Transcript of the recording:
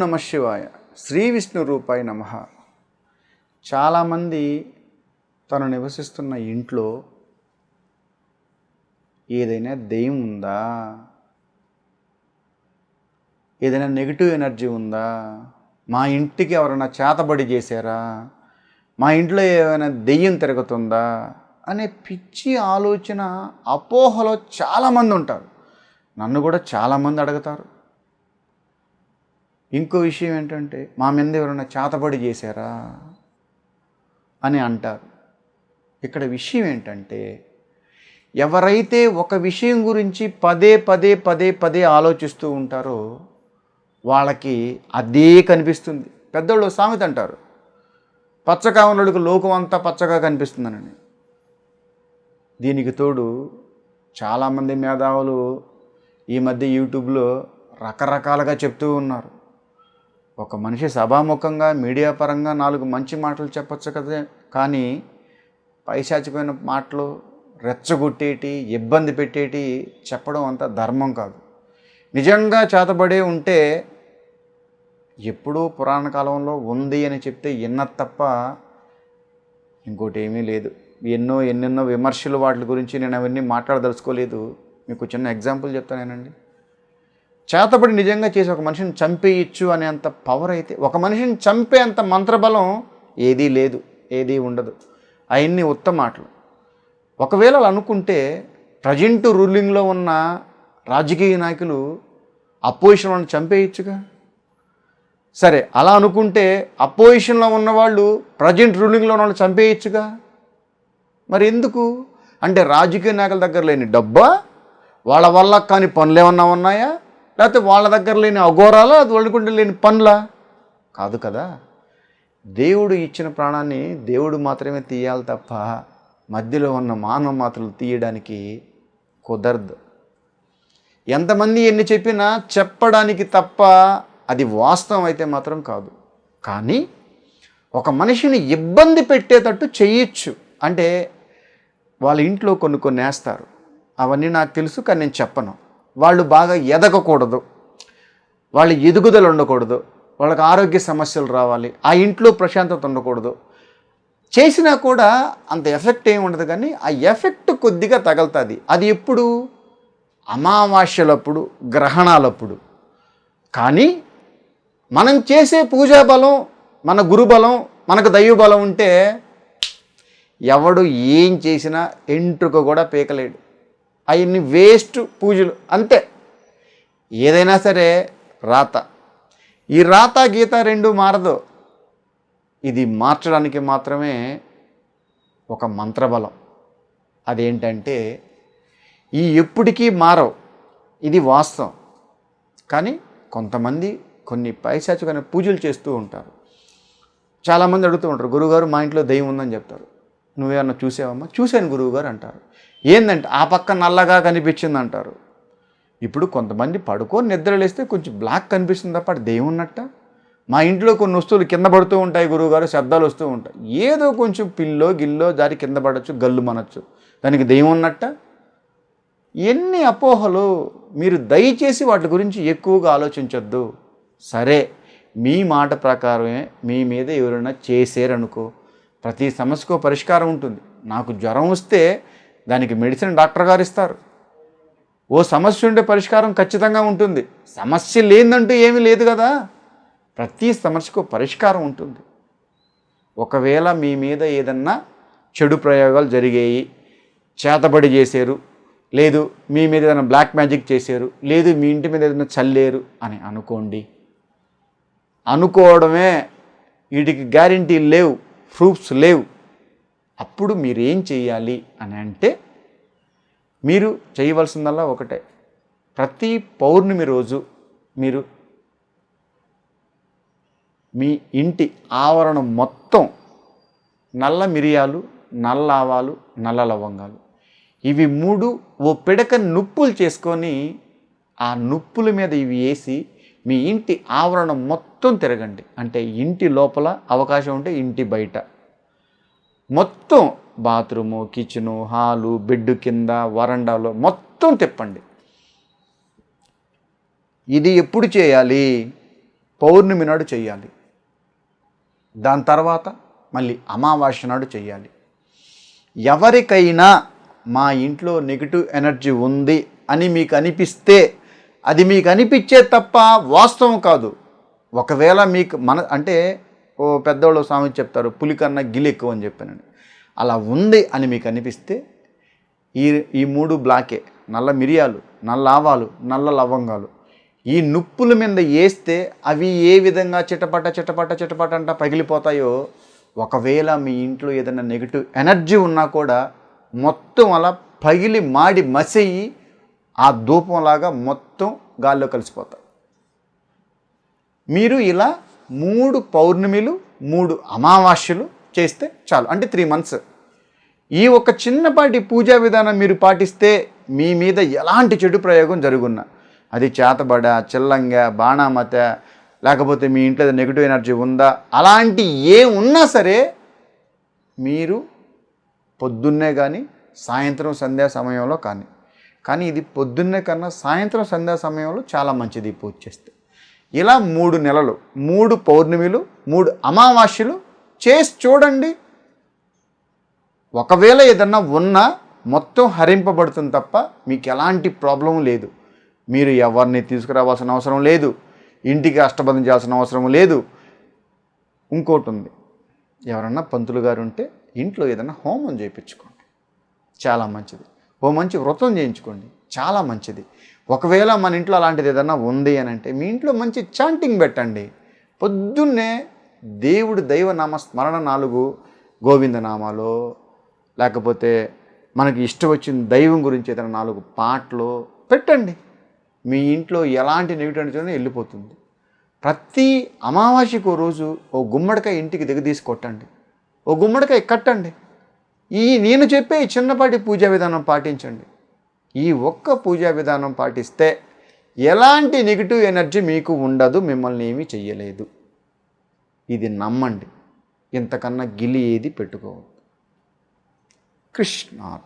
నమ శివాయ. శ్రీ విష్ణు రూపాయ నమ. చాలామంది తను నివసిస్తున్న ఇంట్లో ఏదైనా దెయ్యం ఉందా? ఏదైనా నెగిటివ్ ఎనర్జీ ఉందా? మా ఇంటికి ఎవరైనా చేతబడి చేశారా? మా ఇంట్లో ఏమైనా దెయ్యం తిరుగుతుందా? అనే పిచ్చి ఆలోచన అపోహలో చాలామంది ఉంటారు. నన్ను కూడా చాలామంది అడుగుతారు. ఇంకో విషయం ఏంటంటే మా మీద ఎవరైనా చేతబడి చేశారా అని అంటారు. ఇక్కడ విషయం ఏంటంటే ఎవరైతే ఒక విషయం గురించి పదే పదే పదే పదే ఆలోచిస్తూ ఉంటారో వాళ్ళకి అదే కనిపిస్తుంది. పెద్దోళ్ళు సామెత అంటారు. పచ్చగా ఉన్నోడికి లోకం అంతా పచ్చగా కనిపిస్తుందనని. దీనికి తోడు చాలామంది మేధావులు ఈ మధ్య యూట్యూబ్లో రకరకాలుగా చెప్తూ ఉన్నారు. ఒక మనిషి సభాముఖంగా మీడియా పరంగా నాలుగు మంచి మాటలు చెప్పచ్చు కదా కానీ పైశాచిపోయిన మాటలు రెచ్చగొట్టేటి ఇబ్బంది పెట్టేటి చెప్పడం అంత ధర్మం కాదు. నిజంగా చేతబడే ఉంటే ఎప్పుడూ పురాణ కాలంలో ఉంది అని చెప్తే ఇన్న తప్ప ఇంకోటి ఏమీ లేదు. ఎన్నో ఎన్నెన్నో విమర్శలు వాటి గురించి నేను అవన్నీ మాట్లాడదలుచుకోలేదు. మీకు చిన్న ఎగ్జాంపుల్ చెప్తానేనండి. చేతబడి నిజంగా చేసి ఒక మనిషిని చంపేయచ్చు అనేంత పవర్ అయితే ఒక మనిషిని చంపేంత మంత్రబలం ఏదీ లేదు ఏదీ ఉండదు. అవన్నీ ఉత్తమ మాటలు. ఒకవేళ అలా అనుకుంటే ప్రజెంట్ రూలింగ్లో ఉన్న రాజకీయ నాయకులు అపోజిషన్ వాళ్ళని చంపేయచ్చుగా? సరే అలా అనుకుంటే అపోజిషన్లో ఉన్నవాళ్ళు ప్రజెంట్ రూలింగ్లో ఉన్న వాళ్ళు చంపేయచ్చుగా? మరి ఎందుకు? అంటే రాజకీయ నాయకుల దగ్గర లేని డబ్బా వాళ్ళ వల్ల కానీ పనులు ఏమన్నా ఉన్నాయా? లేకపోతే వాళ్ళ దగ్గర లేని అఘోరాలా? అది వాళ్ళకుంటే లేని పనులా? కాదు కదా. దేవుడు ఇచ్చిన ప్రాణాన్ని దేవుడు మాత్రమే తీయాలి తప్ప మధ్యలో ఉన్న మానవ మాత్రలు తీయడానికి కుదరదు. ఎంతమంది ఎన్ని చెప్పినా చెప్పడానికి తప్ప అది వాస్తవం అయితే మాత్రం కాదు. కానీ ఒక మనిషిని ఇబ్బంది పెట్టేటట్టు చేయొచ్చు. అంటే వాళ్ళ ఇంట్లో కొన్ని కొన్ని వేస్తారు అవన్నీ నాకు తెలుసు కానీ నేను చెప్పను. వాళ్ళు బాగా ఎదగకూడదు. వాళ్ళ ఎదుగుదల ఉండకూడదు. వాళ్ళకి ఆరోగ్య సమస్యలు రావాలి. ఆ ఇంట్లో ప్రశాంతత ఉండకూడదు. చేసినా కూడా అంత ఎఫెక్ట్ ఏమి ఉండదు కానీ ఆ ఎఫెక్ట్ కొద్దిగా తగులుతుంది. అది ఎప్పుడు? అమావాస్యలప్పుడు గ్రహణాలప్పుడు. కానీ మనం చేసే పూజా బలం మన గురుబలం మనకు దైవ బలం ఉంటే ఎవడు ఏం చేసినా ఎంట్రుక కూడా పీకలేడు. అవన్నీ వేస్ట్ పూజలు అంతే. ఏదైనా సరే రాత. ఈ రాత గీత రెండు మారదు. ఇది మార్చడానికి మాత్రమే ఒక మంత్రబలం. అదేంటంటే ఈ ఎప్పటికీ మారవు. ఇది వాస్తవం. కానీ కొంతమంది కొన్ని పైశాచికమైన పూజలు చేస్తూ ఉంటారు. చాలామంది అడుగుతూ ఉంటారు గురువుగారు మా ఇంట్లో దయ్యం ఉందని చెప్తారు. నువ్వేమన్నా చూసావమ్మా? చూశాను గురువుగారు అంటారు. ఏందంటే ఆ పక్క నల్లగా కనిపించింది అంటారు ఇప్పుడు కొంతమంది పడుకొని నిద్రలేస్తే కొంచెం బ్లాక్ కనిపిస్తుంది తప్ప దేవున్నట్ట మా ఇంట్లో కొన్ని వస్తువులు కింద పడుతూ ఉంటాయి గురువుగారు శబ్దాలు వస్తూ ఉంటాయి. ఏదో కొంచెం పిల్లో గిల్లో జారి కింద పడవచ్చు గల్లు మనచ్చు. దానికి దెయ్యం ఉన్నట్ట ఎన్ని అపోహలు మీరు దయచేసి వాటి గురించి ఎక్కువగా ఆలోచించొద్దు. సరే మీ మాట ప్రకారమే మీ మీద ఎవరైనా చేసారనుకో ప్రతి సమస్యకు పరిష్కారం ఉంటుంది. నాకు జ్వరం వస్తే దానికి మెడిసిన్ డాక్టర్ గారు ఇస్తారు. ఓ సమస్య ఉండే పరిష్కారం ఖచ్చితంగా ఉంటుంది. సమస్య లేదంటూ ఏమీ లేదు కదా. ప్రతి సమస్యకు పరిష్కారం ఉంటుంది. ఒకవేళ మీ మీద ఏదన్నా చెడు ప్రయోగాలు జరిగాయి చేతబడి చేశారు లేదు మీ మీద ఏదైనా బ్లాక్ మ్యాజిక్ చేశారు లేదు మీ ఇంటి మీద ఏదైనా చల్లేరు అని అనుకోండి. అనుకోవడమే వీటికి గ్యారంటీ లేవు ప్రూఫ్స్ లేవు. అప్పుడు మీరు ఏం చేయాలి అని అంటే మీరు చేయవలసిందల్లా ఒకటే. ప్రతి పౌర్ణమి రోజు మీరు మీ ఇంటి ఆవరణం మొత్తం నల్ల మిరియాలు నల్ల ఆవాలు నల్ల లవంగాలు. ఇవి మూడు ఓ పిడక నుప్పులు చేసుకొని ఆ నుప్పుల మీద ఇవి వేసి మీ ఇంటి ఆవరణం మొత్తం తిరగండి. అంటే ఇంటి లోపల అవకాశం ఉంటే ఇంటి బయట. మొత్తం బాత్రూము కిచెను హాలు బెడ్ కింద వరండాలో మొత్తం తిప్పండి. ఇది ఎప్పుడు చేయాలి? పౌర్ణమి నాడు చేయాలి. దాని తర్వాత మళ్ళీ అమావాస్య నాడు చేయాలి. ఎవరికైనా మా ఇంట్లో నెగిటివ్ ఎనర్జీ ఉంది అని మీకు అనిపిస్తే అది మీకు అనిపించే తప్ప వాస్తవం కాదు. ఒకవేళ మీకు మన అంటే ఓ పెద్దవాళ్ళు స్వామి చెప్తారు పులి కన్నా గిలి ఎక్కువ అని చెప్పానండి అలా ఉంది అని మీకు అనిపిస్తే ఈ ఈ మూడు బ్లాకే. నల్ల మిరియాలు నల్ల ఆవాలు నల్ల లవంగాలు. ఈ నుప్పుల మీద వేస్తే అవి ఏ విధంగా చిటపట చిటపట చిటపట అంట పగిలిపోతాయో ఒకవేళ మీ ఇంట్లో ఏదైనా నెగిటివ్ ఎనర్జీ ఉన్నా కూడా మొత్తం అలా పగిలి మాడి మసేయి ఆ ధూపంలాగా మొత్తం గాల్లో కలిసిపోతాయి. మీరు ఇలా మూడు పౌర్ణమిలు మూడు అమావాస్యలు చేస్తే చాలు. అంటే త్రీ మంత్స్ ఈ ఒక చిన్నపాటి పూజా విధానం మీరు పాటిస్తే మీ మీద ఎలాంటి చెడు ప్రయోగం జరుగున్నా. అది చేతబడ చిల్లంగ బాణామత లేకపోతే మీ ఇంట్లో నెగిటివ్ ఎనర్జీ ఉందా అలాంటి ఏ ఉన్నా సరే మీరు పొద్దున్నే కానీ సాయంత్రం సంధ్యా సమయంలో కానీ కానీ ఇది పొద్దున్నే కన్నా సాయంత్రం సంధ్యా సమయంలో చాలా మంచిది పూజ చేస్తే. ఇలా మూడు నెలలు మూడు పౌర్ణమిలు మూడు అమావాస్యలు చేసి చూడండి. ఒకవేళ ఏదన్నా ఉన్నా మొత్తం హరింపబడుతుంది తప్ప మీకు ఎలాంటి ప్రాబ్లం లేదు. మీరు ఎవరిని తీసుకురావాల్సిన అవసరం లేదు. ఇంటికి అష్టబంధం చేయాల్సిన అవసరం లేదు. ఇంకోటి ఉంది. ఎవరన్నా పంతులు గారు ఉంటే ఇంట్లో ఏదైనా హోమం చేయించుకోండి. చాలా మంచిది. ఓ మంచి వ్రతం చేయించుకోండి. చాలా మంచిది. ఒకవేళ మన ఇంట్లో అలాంటిది ఏదన్నా ఉంది అని అంటే మీ ఇంట్లో మంచి చాంటింగ్ పెట్టండి. పొద్దున్నే దేవుడు దైవ నామ స్మరణ నాలుగు గోవిందనామాలో లేకపోతే మనకి ఇష్టం వచ్చిన దైవం గురించి ఏదైనా నాలుగు పాటలు పెట్టండి. మీ ఇంట్లో ఎలాంటి నెగిటివ్ వెళ్ళిపోతుంది. ప్రతి అమావాస్యకు రోజు ఓ గుమ్మడికాయ ఇంటికి దిగదీసి కొట్టండి. ఓ గుమ్మడికాయ కట్టండి. ఈ నేను చెప్పే చిన్నపాటి పూజా విధానం పాటించండి. ఈ ఒక్క పూజా విధానం పాటిస్తే ఎలాంటి నెగిటివ్ ఎనర్జీ మీకు ఉండదు మిమ్మల్ని ఏమీ చెయ్యలేదు. ఇది నమ్మండి. ఇంతకన్నా గిలి ఏది పెట్టుకోవద్దు. కృష్ణ